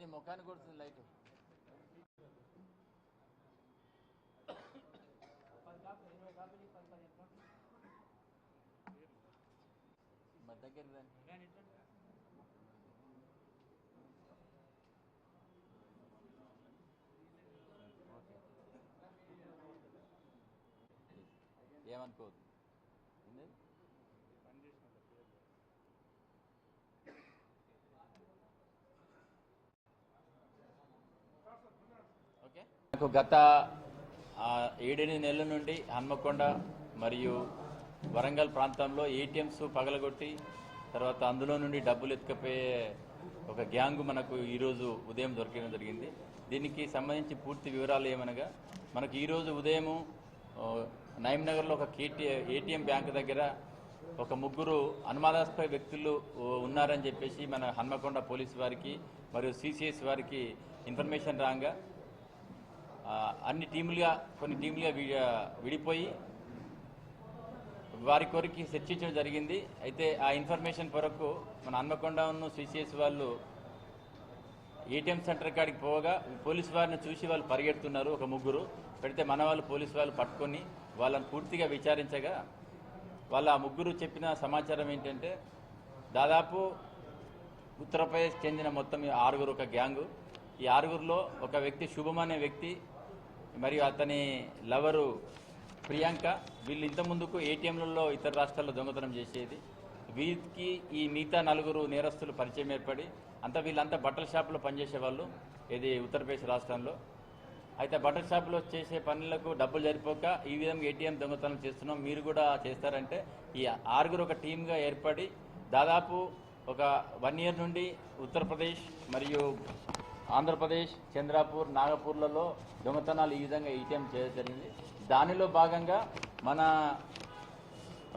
ఏది ముఖానికి కొడుతుంది లైట్ మరి దగ్గరికి రండి. ఓకే. ఏమనుకోవద్దు ఏంది? ఓకే నాకు గత ఏడెనిమిది నెలల నుండి హన్మకొండ మరియు వరంగల్ ప్రాంతంలో ఏటీఎంస్ పగలగొట్టి తర్వాత అందులో నుండి డబ్బులు ఎత్తుకపోయే ఒక గ్యాంగ్ మనకు ఈరోజు ఉదయం దొరకడం జరిగింది. దీనికి సంబంధించి పూర్తి వివరాలు ఏమనగా మనకు ఈరోజు ఉదయము ఆ, నగర్లో ఒక కేటీ ఏటీఎం బ్యాంక్ దగ్గర ఒక ముగ్గురు అనుమానాస్పద వ్యక్తులు ఉన్నారని చెప్పేసి మన హన్మకొండ పోలీసు వారికి మరియు సిసిఎస్ వారికి ఇన్ఫర్మేషన్ రాగా అన్ని టీములుగా కొన్ని టీములుగా విడిపోయి వారి కొరికి చర్చించడం జరిగింది. అయితే ఆ ఇన్ఫర్మేషన్ కొరకు మన హన్మకొండను సిసిఎస్ వాళ్ళు ఏటీఎం సెంటర్ కాడికి పోగా పోలీసు వారిని చూసి వాళ్ళు పరిగెడుతున్నారు ఒక ముగ్గురు. పెడితే మన వాళ్ళు పోలీసు వాళ్ళు పట్టుకొని వాళ్ళని పూర్తిగా విచారించగా వాళ్ళు ఆ ముగ్గురు చెప్పిన సమాచారం ఏంటంటే దాదాపు ఉత్తరప్రదేశ్ చెందిన మొత్తం ఆరుగురు ఒక గ్యాంగు. ఈ ఆరుగురిలో ఒక వ్యక్తి శుభం అనే వ్యక్తి మరియు అతని లవరు ప్రియాంక వీళ్ళు ఇంత ముందుకు ఏటీఎంలలో ఇతర రాష్ట్రాల్లో దొంగతనం చేసేది. వీరికి ఈ మిగతా నలుగురు నేరస్తులు పరిచయం ఏర్పడి అంతా వీళ్ళంతా బట్టల షాపులో పనిచేసేవాళ్ళు ఇది ఉత్తరప్రదేశ్ రాష్ట్రంలో. అయితే బట్టల షాపులో చేసే పనులకు డబ్బులు సరిపోక ఈ విధంగా ఏటీఎం దొంగతనం చేస్తున్నాం మీరు కూడా చేస్తారంటే ఈ ఆరుగురు ఒక టీమ్గా ఏర్పడి దాదాపు ఒక వన్ ఇయర్ నుండి ఉత్తరప్రదేశ్ మరియు ఆంధ్రప్రదేశ్ చంద్రాపూర్ నాగపూర్లలో దొంగతనాలు ఈ విధంగా ఏటీఎం చేయడం జరిగింది. దానిలో భాగంగా మన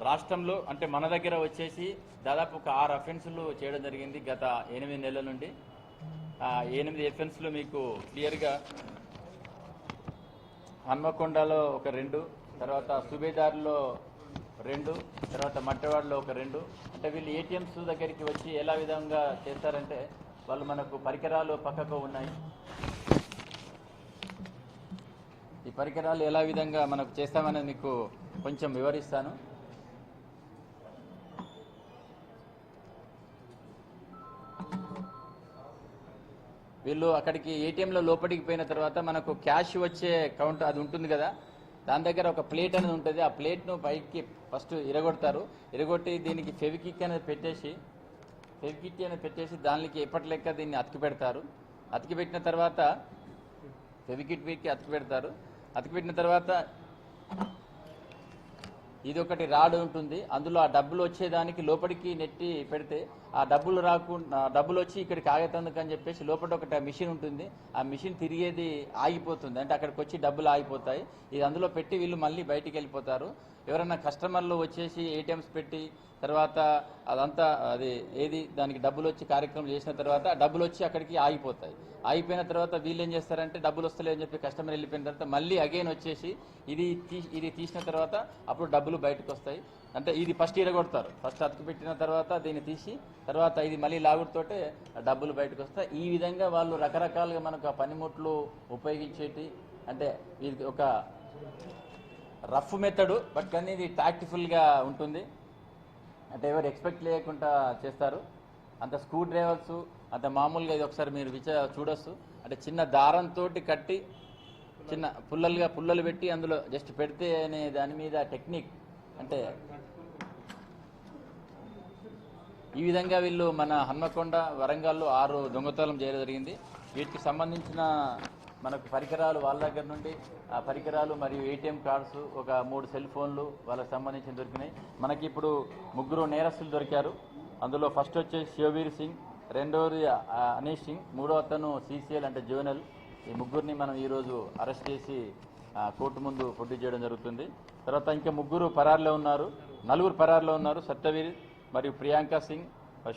రాష్ట్రంలో అంటే మన దగ్గర వచ్చేసి దాదాపు ఒక ఆరు అఫెన్సులు చేయడం జరిగింది గత ఎనిమిది నెలల నుండి. ఎనిమిది ఎఫెన్స్లు మీకు క్లియర్గా హన్మకొండలో ఒక రెండు తర్వాత సుబేదార్లో రెండు తర్వాత మట్టవాడలో ఒక రెండు. అంటే వీళ్ళు ఏటీఎంస్ దగ్గరికి వచ్చి ఎలా విధంగా చేస్తారంటే వాళ్ళు మనకు పరికరాలు పక్కకు ఉన్నాయి. ఈ పరికరాలు ఎలా విధంగా మనకు చేస్తామనేది మీకు కొంచెం వివరిస్తాను. వీళ్ళు అక్కడికి ఏటీఎంలో లోపలికి పోయిన తర్వాత మనకు క్యాష్ వచ్చే కౌంట్ అది ఉంటుంది కదా దాని దగ్గర ఒక ప్లేట్ అనేది ఉంటుంది. ఆ ప్లేట్ను పైకి ఫస్ట్ ఇరగొడతారు. ఇరగొట్టి దీనికి ఫెవికిక్ అనేది పెట్టేసి ఫెవికిక్ అని పెట్టేసి దానికి ఎప్పటి లెక్క దీన్ని అతికి పెడతారు అతికి పెట్టిన తర్వాత ఫెవికిట్ వీక్కి అతికి పెడతారు అతికి పెట్టిన తర్వాత ఇది ఒకటి రాడ్ ఉంటుంది. అందులో ఆ డబ్బులు వచ్చేదానికి లోపలికి నెట్టి పెడితే ఆ డబ్బులు రాకుండా డబ్బులు వచ్చి ఇక్కడికి ఆగేతందుకు అని చెప్పేసి లోపల ఒకటి మిషన్ ఉంటుంది. ఆ మిషన్ తిరిగేది ఆగిపోతుంది. అంటే అక్కడికి వచ్చి డబ్బులు ఆగిపోతాయి. ఇది అందులో పెట్టి వీళ్ళు మళ్ళీ బయటికి వెళ్ళిపోతారు. ఎవరైనా కస్టమర్లు వచ్చేసి ఏటీఎంస్ పెట్టి తర్వాత అదంతా అది ఏది దానికి డబ్బులు వచ్చి కార్యక్రమం చేసిన తర్వాత డబ్బులు వచ్చి అక్కడికి ఆగిపోతాయి. ఆగిపోయిన తర్వాత వీళ్ళు ఏం చేస్తారంటే డబ్బులు వస్తలేదని చెప్పి కస్టమర్ వెళ్ళిపోయిన తర్వాత మళ్ళీ అగైన్ వచ్చేసి ఇది ఇది తీసిన తర్వాత అప్పుడు డబ్బులు బయటకు వస్తాయి. అంటే ఇది ఫస్ట్ ఇరగొడతారు ఫస్ట్ అతికి పెట్టిన తర్వాత దీన్ని తీసి తర్వాత ఇది మళ్ళీ లాగుడుతోటే డబ్బులు బయటకు వస్తాయి. ఈ విధంగా వాళ్ళు రకరకాలుగా మనకు ఆ పనిముట్లు ఉపయోగించేటి అంటే ఇది ఒక రఫ్ మెథడ్ బట్ కానీ ఇది టాక్టిఫుల్గా ఉంటుంది. అంటే ఎవరు ఎక్స్పెక్ట్ లేకుండా చేస్తారు. అంత స్క్రూ డ్రైవర్స్ అంత మామూలుగా ఇది ఒకసారి మీరు విచ చూడొచ్చు. అంటే చిన్న దారంతో కట్టి చిన్న పుల్లలుగా పుల్లలు పెట్టి అందులో జస్ట్ పెడితే అనే దాని మీద టెక్నిక్ అంటే ఈ విధంగా వీళ్ళు మన హన్మకొండ వరంగల్లో ఆరు దొంగతనం చేయడం జరిగింది. వీటికి సంబంధించిన మనకు పరికరాలు వాళ్ళ దగ్గర నుండి ఆ పరికరాలు మరియు ఏటీఎం కార్డ్స్ ఒక మూడు సెల్ ఫోన్లు వాళ్ళకి సంబంధించిన దొరికినాయి. మనకి ఇప్పుడు ముగ్గురు నేరస్తులు దొరికారు. అందులో ఫస్ట్ వచ్చేసి శివవీర్ సింగ్ రెండవది అనీష్ సింగ్ మూడో అతను సీసీఎల్ అంటే జోనల్ ఈ ముగ్గురిని మనం ఈరోజు అరెస్ట్ చేసి కోర్టు ముందు పొడ్డు చేయడం జరుగుతుంది. తర్వాత ఇంకా ముగ్గురు పరారులో ఉన్నారు. నలుగురు పరారులో ఉన్నారు. సత్యవీర్ మరియు ప్రియాంక సింగ్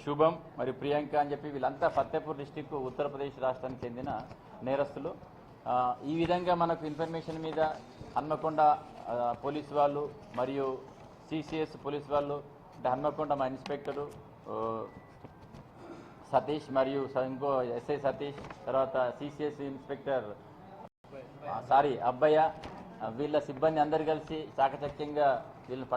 శుభం మరియు ప్రియాంక అని చెప్పి వీళ్ళంతా ఫతేపూర్ డిస్టిక్ ఉత్తరప్రదేశ్ రాష్ట్రానికి చెందిన నేరస్తులు. ఈ విధంగా మనకు ఇన్ఫర్మేషన్ మీద హన్మకొండ పోలీస్ పోలీసు వాళ్ళు మరియు సిసిఎస్ పోలీసు వాళ్ళు అంటే హన్మకొండ మా ఇన్స్పెక్టరు సతీష్ మరియు ఇంకో ఎస్ఐ సతీష్ తర్వాత సిసిఎస్ ఇన్స్పెక్టర్ సారీ అబ్బయ్య వీళ్ళ సిబ్బంది అందరు కలిసి చాకచక్యంగా వీళ్ళని